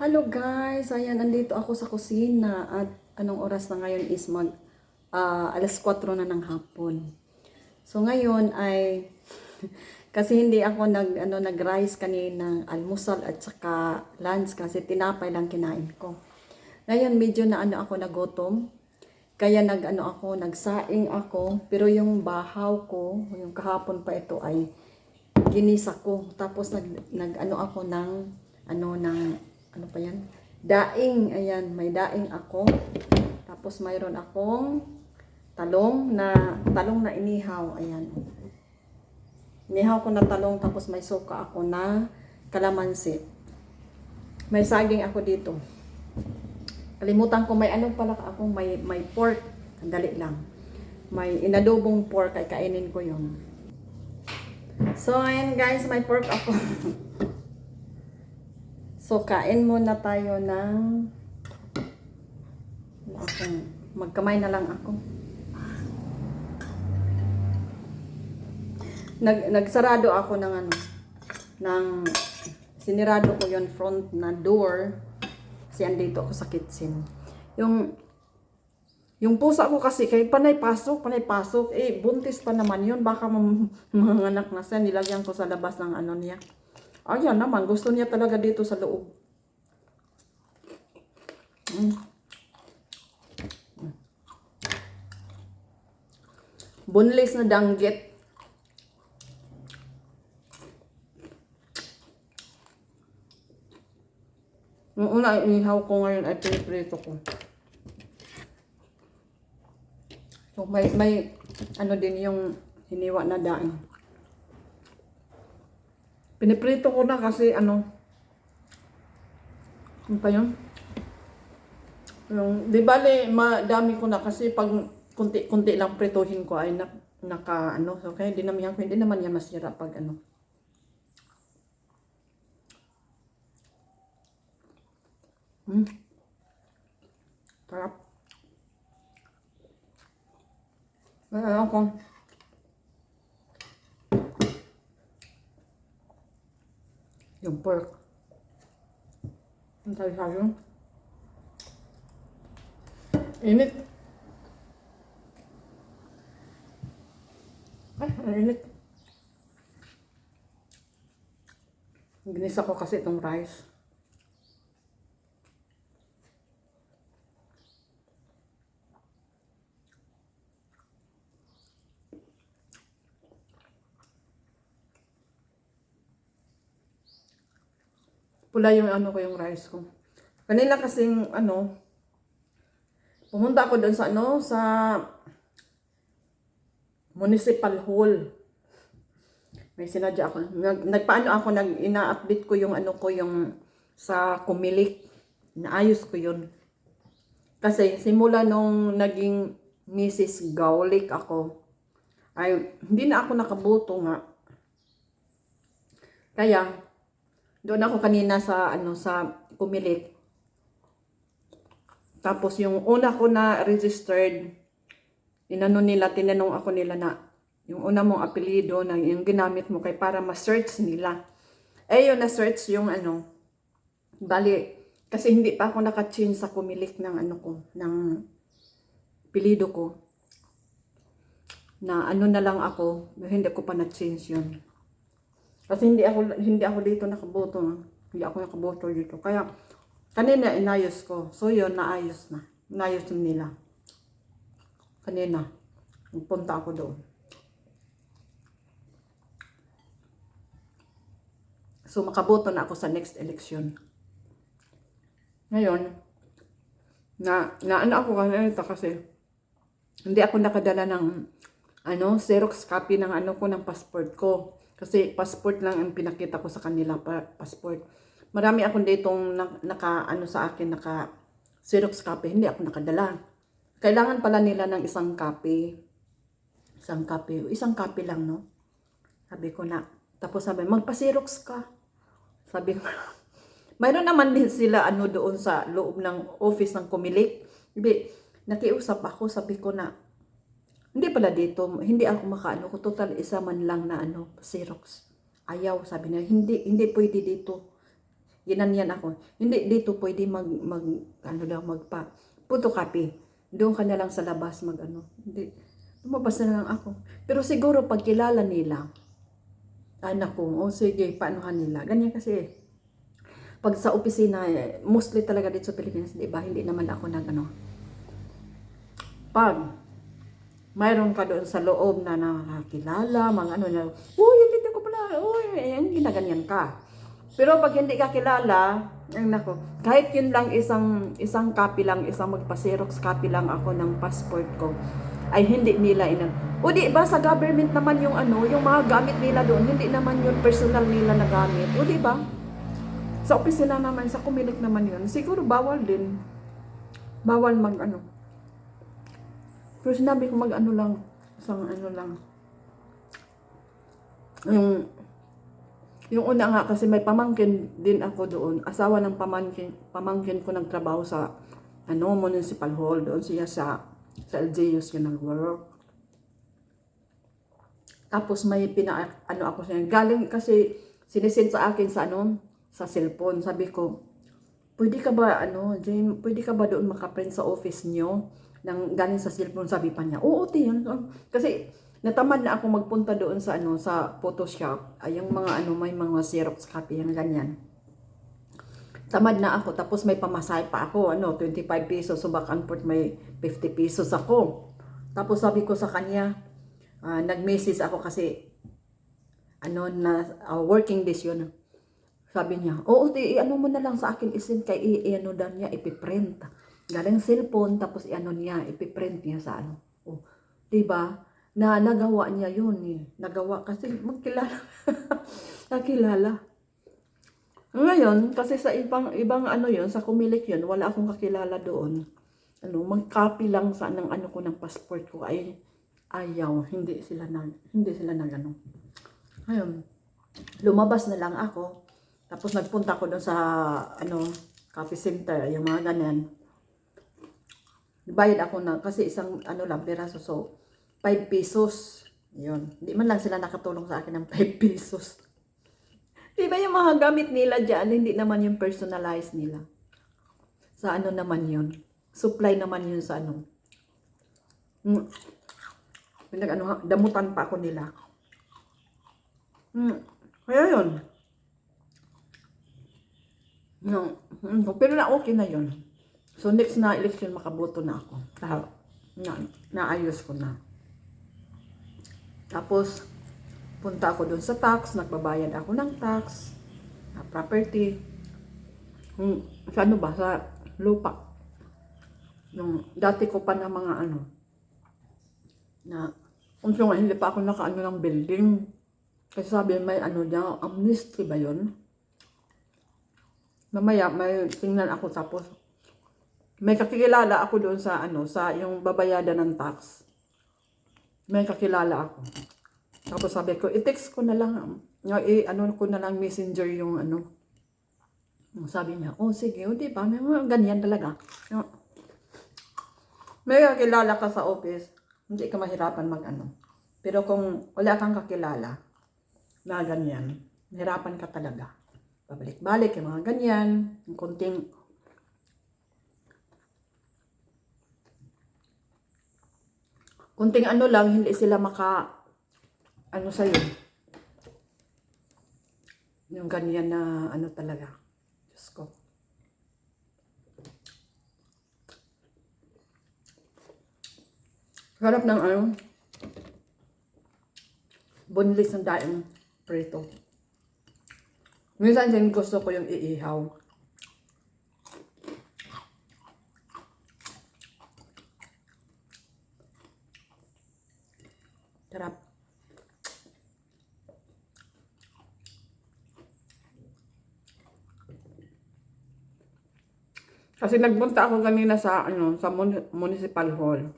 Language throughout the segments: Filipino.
Hello guys! Ayan, nandito ako sa kusina at anong oras na ngayon is mag ah, alas 4 na ng hapon. So ngayon ay kasi hindi ako nag ano nag-rice kanina almusal at saka lunch kasi tinapay lang kinain ko. Ngayon medyo na ano ako nagutom. Kaya nag ano ako, nagsaing ako, pero yung bahaw ko, yung kahapon pa ito ay ginisa ko. Tapos nag, nag ano ako ng ano ng ano pa yan? Daing, ayan, may daing ako. Tapos mayroon akong talong na talong na inihaw, ayan. Inihaw ko na talong tapos may suka ako na kalamansi. May saging ako dito. Kalimutan ko may ano pala ako, may may pork. Dali lang. May inadobong pork ay kainin ko 'yon. So, ayan guys, may pork ako. so, kain muna tayo ng... Akong, magkamay na lang ako. Nag, nagsarado ako ng ano, ng, sinirado ko yon front na door. Kasi andito ako sa kitchen. Yung, yung pusa ko kasi, kay panay pasok, panay pasok, eh, buntis pa naman yun. Baka mga anak na siya, nilagyan ko sa labas ng ano niya. Ayan naman, gusto niya talaga dito sa loob. Mm. Bunlis na danggit. Yung una, inihaw ko ngayon ay piniprito ko. So, may, may, ano din yung hiniwa na daing. Piniprito ko na kasi, ano, ano pa yun? Yung, di bale, madami ko na kasi pag kunti-kunti lang prituhin ko ay na, naka, ano, so kaya dinamihan ko, hindi naman yan masira pag, ano. Hmm. Sarap. Ano ako? Yung pork. Ang tayo sayo. Init. Ay, ang init. Ginisa ko kasi itong rice. Pula yung ano ko yung rice ko. Kanina kasing ano, pumunta ako doon sa ano, sa municipal hall. May sinadya ako. Nag, nagpaano ako, nag, ina-update ko yung ano ko, yung sa kumilik. Naayos ko yun. Kasi simula nung naging Mrs. Gaulik ako, ay hindi na ako nakabuto nga. Kaya, doon ako kanina sa ano sa kumilit. Tapos yung una ko na registered, inano nila, tinanong ako nila na yung una mong apelido na yung ginamit mo kay para ma-search nila. Eh yun na-search yung ano, bali, kasi hindi pa ako naka-change sa kumilik ng ano ko, ng apelido ko. Na ano na lang ako, hindi ko pa na-change yun. Kasi hindi ako hindi ako dito nakaboto. ah. Hindi ako nakaboto dito. Kaya kanina inayos ko. So yun, naayos na. Inayos na nila. Kanina. Nagpunta ako doon. So makaboto na ako sa next election. Ngayon, na, na ano ako kanina kasi hindi ako nakadala ng ano, Xerox copy ng ano ko ng passport ko. Kasi passport lang ang pinakita ko sa kanila, pa, passport. Marami akong ditong na, naka, ano sa akin, naka Xerox copy. Hindi ako nakadala. Kailangan pala nila ng isang copy. Isang copy. Isang copy lang, no? Sabi ko na. Tapos sabi, magpa-Xerox ka. Sabi ko, mayroon naman din sila ano doon sa loob ng office ng Kumilik. Hindi, nakiusap ako, sabi ko na, hindi pala dito, hindi ako makaano ko, total isa man lang na ano, Xerox. Ayaw, sabi niya, hindi, hindi pwede dito. ginanyan ako. Hindi, dito pwede mag, mag ano daw, magpa, photocopy. Doon ka na lang sa labas mag ano. Hindi, lumabas na lang ako. Pero siguro pag kilala nila, anak ko, o sige, paanohan nila. Ganyan kasi, pag sa opisina, eh, mostly talaga dito sa Pilipinas, di ba? Hindi naman ako nag ano. Pag mayroon ka doon sa loob na nakakilala, mga ano na, uy, hindi ko pala, uy, eh, ginaganyan ka. Pero pag hindi ka kilala, ay nako, kahit yun lang isang isang copy lang, isang magpa-xerox copy lang ako ng passport ko, ay hindi nila inan. O di ba sa government naman yung ano, yung mga gamit nila doon, hindi naman yun personal nila na gamit. O di ba? Sa opisina naman, sa kumilik naman yun, siguro bawal din. Bawal mag ano. Pero sinabi ko mag ano lang, isang ano lang. Yung yung una nga kasi may pamangkin din ako doon. Asawa ng pamangkin, pamangkin ko nagtrabaho sa ano, municipal hall doon siya sa sa LGUs yun nag-work. Tapos may pina ano ako siya. Galing kasi sinisend sa akin sa ano, sa cellphone. Sabi ko, pwede ka ba ano, Jane, pwede ka ba doon makaprint sa office niyo? Nang galing sa cellphone sabi pa niya. Oo, te, yun. Kasi natamad na ako magpunta doon sa ano sa Photoshop. Ay yung mga ano may mga Xerox copy yung ganyan. Tamad na ako tapos may pamasahe pa ako ano 25 pesos so back and forth may 50 pesos ako. Tapos sabi ko sa kanya ah, nag-message ako kasi ano na ah, working days yun. Sabi niya, oo, ti, ano mo na lang sa akin isin kay i- ano daw niya, ipiprint. Galing cellphone, tapos i-ano niya, ipiprint niya sa ano. Oh, di ba? Na nagawa niya yun eh. Nagawa kasi magkilala. Nakilala. Ngayon, kasi sa ibang ibang ano yun, sa kumilik yun, wala akong kakilala doon. Ano, mag-copy lang sa ng ano ko ng passport ko ay ayaw, hindi sila nag hindi sila nag ano. Ngayon, lumabas na lang ako. Tapos nagpunta ko doon sa ano, coffee center, yung mga ganyan. Bayad ako na kasi isang ano lang peraso so 5 pesos. Yun. Hindi man lang sila nakatulong sa akin ng 5 pesos. Di ba yung mga gamit nila dyan, hindi naman yung personalized nila. Sa ano naman yun? Supply naman yun sa ano. Hmm. Pinag ano, damutan pa ako nila. Hmm. Kaya yun. No. Hmm. Pero na okay na yun. So next na election makaboto na ako. Na, na, naayos ko na. Tapos, punta ako doon sa tax, nagbabayad ako ng tax, na property, hmm, sa ano ba, sa lupa. Yung dati ko pa na mga ano, na, kung nga, hindi pa ako nakaano ng building. Kasi sabi, may ano niya, amnesty ba yun? Mamaya, may tingnan ako tapos, may kakilala ako doon sa ano, sa yung babayadan ng tax. May kakilala ako. Tapos sabi ko, i-text ko na lang, i- ano ko na lang messenger yung ano. Sabi niya, oh sige, o di ba, may mga ganyan talaga. May kakilala ka sa office, hindi ka mahirapan mag ano. Pero kung wala kang kakilala na ganyan, mahirapan ka talaga. Pabalik-balik yung mga ganyan, yung konting kunting ano lang, hindi sila maka, ano sa'yo, yung ganyan na, ano talaga, Diyos ko. Harap ng ano, boneless ng daing prito. Minsan din gusto ko yung iihaw. Sarap. Kasi nagpunta ako kanina sa ano sa mun- municipal hall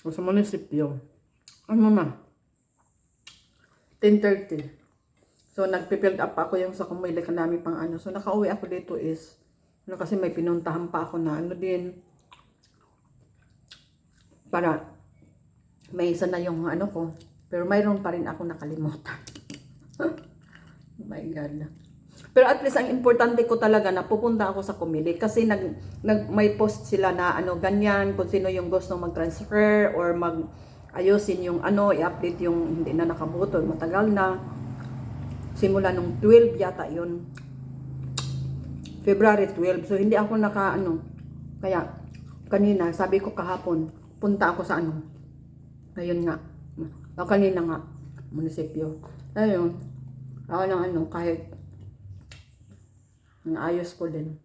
o sa munisipyo. Ano na? 10:30. So nagpe-build up ako yung sa kumili ka namin pang ano. So nakauwi ako dito is ano kasi may pinuntahan pa ako na ano din para may isa na yung ano ko. Pero mayroon pa rin ako nakalimutan. oh my God. Pero at least ang importante ko talaga na pupunta ako sa Kumili kasi nag, nag may post sila na ano ganyan kung sino yung gusto mag-transfer or mag ayusin yung ano, i-update yung hindi na nakabuto, matagal na. Simula nung 12 yata yun. February 12. So hindi ako naka ano. Kaya kanina sabi ko kahapon, punta ako sa ano. Ngayon nga. O kanina nga munisipyo. Ayun. Ako lang ano kahit Naayos ko din.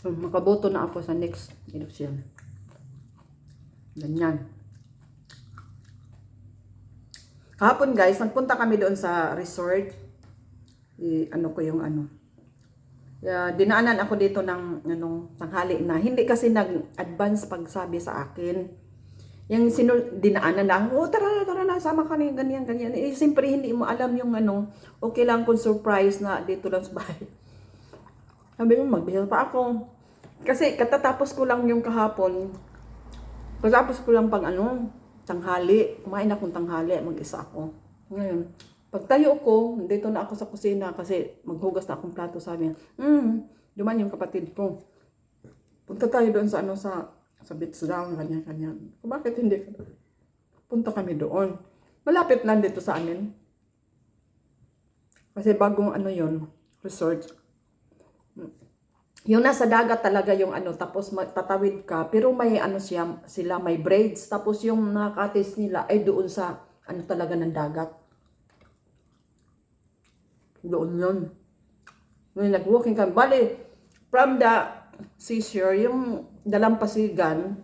So, makaboto na ako sa next election. Ganyan. Kahapon guys, nagpunta kami doon sa resort. I, ano ko yung ano. Yeah, dinaanan ako dito ng ano, tanghali na. Hindi kasi nag-advance pagsabi sa akin. Yung sino, dinaanan lang, oh tara na, tara na, sama ka na, ganyan, ganyan. Eh, siyempre hindi mo alam yung ano, okay lang kung surprise na dito lang sa bahay. Sabi mo, magbihil pa ako. Kasi katatapos ko lang yung kahapon, katapos ko lang pang ano, tanghali, kumain akong tanghali, mag-isa ako. Ngayon, pagtayo ko, dito na ako sa kusina kasi maghugas na akong plato, sabi niya, hmm, duman yung kapatid ko. Punta tayo doon sa ano sa sa beach down, ganyan. Kung bakit hindi Punta kami doon. Malapit lang dito sa amin. Kasi bagong ano yon resort. Yung nasa dagat talaga yung ano, tapos tatawid ka, pero may ano siya, sila may braids, tapos yung nakatis nila ay doon sa ano talaga ng dagat. Doon yun. Ngayon nag-walking kami. Bali, from the seashore, yung dalampasigan,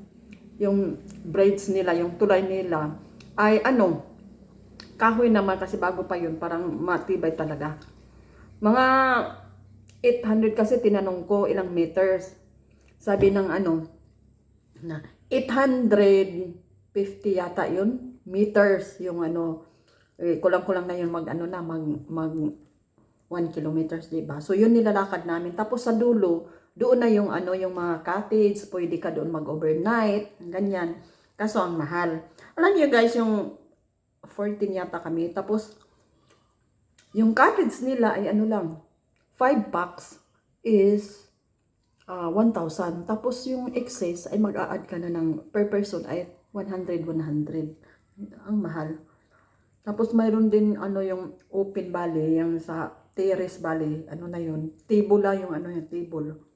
yung braids nila, yung tulay nila, ay ano, kahoy naman kasi bago pa yun, parang matibay talaga. Mga 800 kasi tinanong ko ilang meters. Sabi ng ano, na 850 yata yun, meters yung ano, eh, kulang-kulang na yun mag ano na, mag, mag 1 kilometers, di ba? So, yun nilalakad namin. Tapos sa dulo, doon na yung ano, yung mga cottage, pwede ka doon mag-overnight, ganyan. Kaso ang mahal. Alam niyo guys, yung 14 yata kami. Tapos, yung cottage nila ay ano lang, 5 bucks is uh, 1,000. Tapos yung excess ay mag-a-add ka na ng per person ay 100, 100. Ang mahal. Tapos mayroon din ano yung open valley, yung sa terrace valley, ano na yun, table lang yung ano yung table.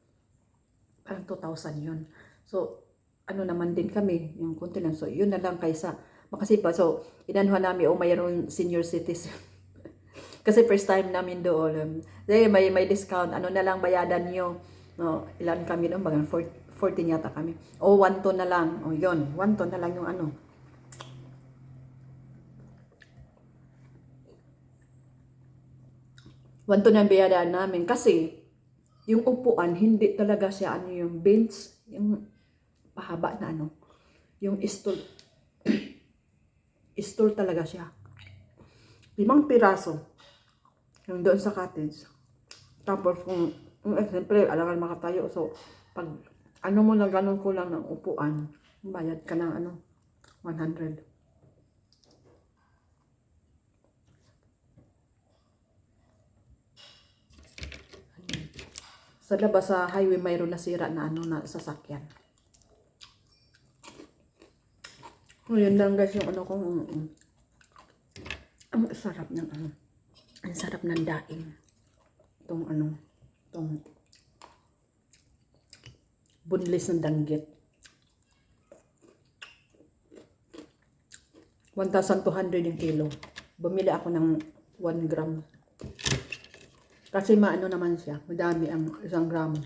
Parang 2,000 yun. So, ano naman din kami, yung konti lang. So, yun na lang kaysa, makasi pa. So, inanuhan namin, oh, mayroon senior citizen. Kasi first time namin doon. Um, may, may discount. Ano na lang bayadan nyo? No, ilan kami doon? Bagang 14 yata kami. O, 1 ton na lang. O, yun. 1 ton na lang yung ano. One ton ang bayadaan namin. Kasi, yung upuan, hindi talaga siya ano yung bench, yung pahaba na ano. Yung stool. stool talaga siya. Limang piraso. Yung doon sa cottage. Tapos kung, eh, siyempre, alangan makatayo. So, pag ano mo na ganun ko lang ng upuan, bayad ka ng ano, 100. Sa labas sa highway mayroon nasira na ano na sasakyan. Ngayon lang guys yung ano kong ang sarap ng ano. Ang sarap ng daing. Itong ano, itong bunlis ng danggit. 1,200 yung kilo. Bumili ako ng 1 gram. Kasi maano naman siya. Madami ang isang gram.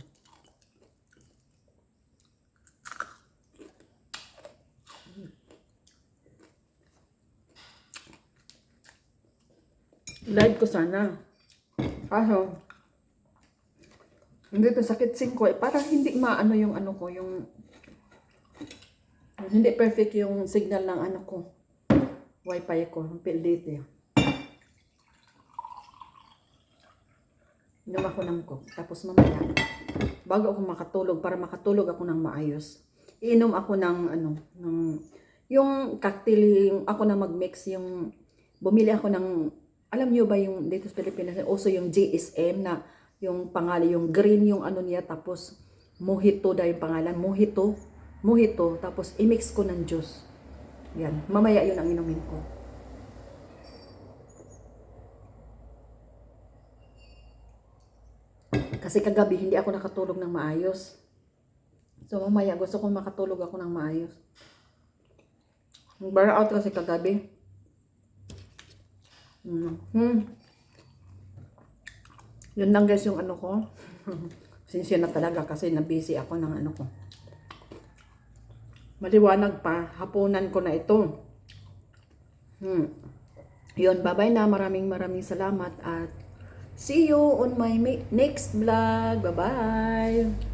Live ko sana. Kaso, hindi to sakit singko eh. Parang hindi maano yung ano ko, yung hindi perfect yung signal ng ano ko. Wi-Fi ko, yung PLDT. Inom ng ko. Tapos mamaya, bago ako makatulog, para makatulog ako ng maayos, iinom ako ng ano, ng, yung cocktail, yung ako na mag-mix, yung, bumili ako ng alam niyo ba yung dito sa Pilipinas, uso yung GSM na yung pangalan, yung green yung ano niya, tapos mojito daw yung pangalan, mojito, mojito, tapos i-mix ko ng juice. Yan, mamaya yun ang inumin ko. Kasi kagabi hindi ako nakatulog ng maayos. So mamaya gusto ko makatulog ako ng maayos. Burn out kasi kagabi. Mm. Hmm. Yun lang guys yung ano ko. Sinsya na talaga kasi na-busy ako ng ano ko. Maliwanag pa. Hapunan ko na ito. Hmm. Yun, bye-bye na. Maraming maraming salamat at see you on my next vlog. Bye-bye.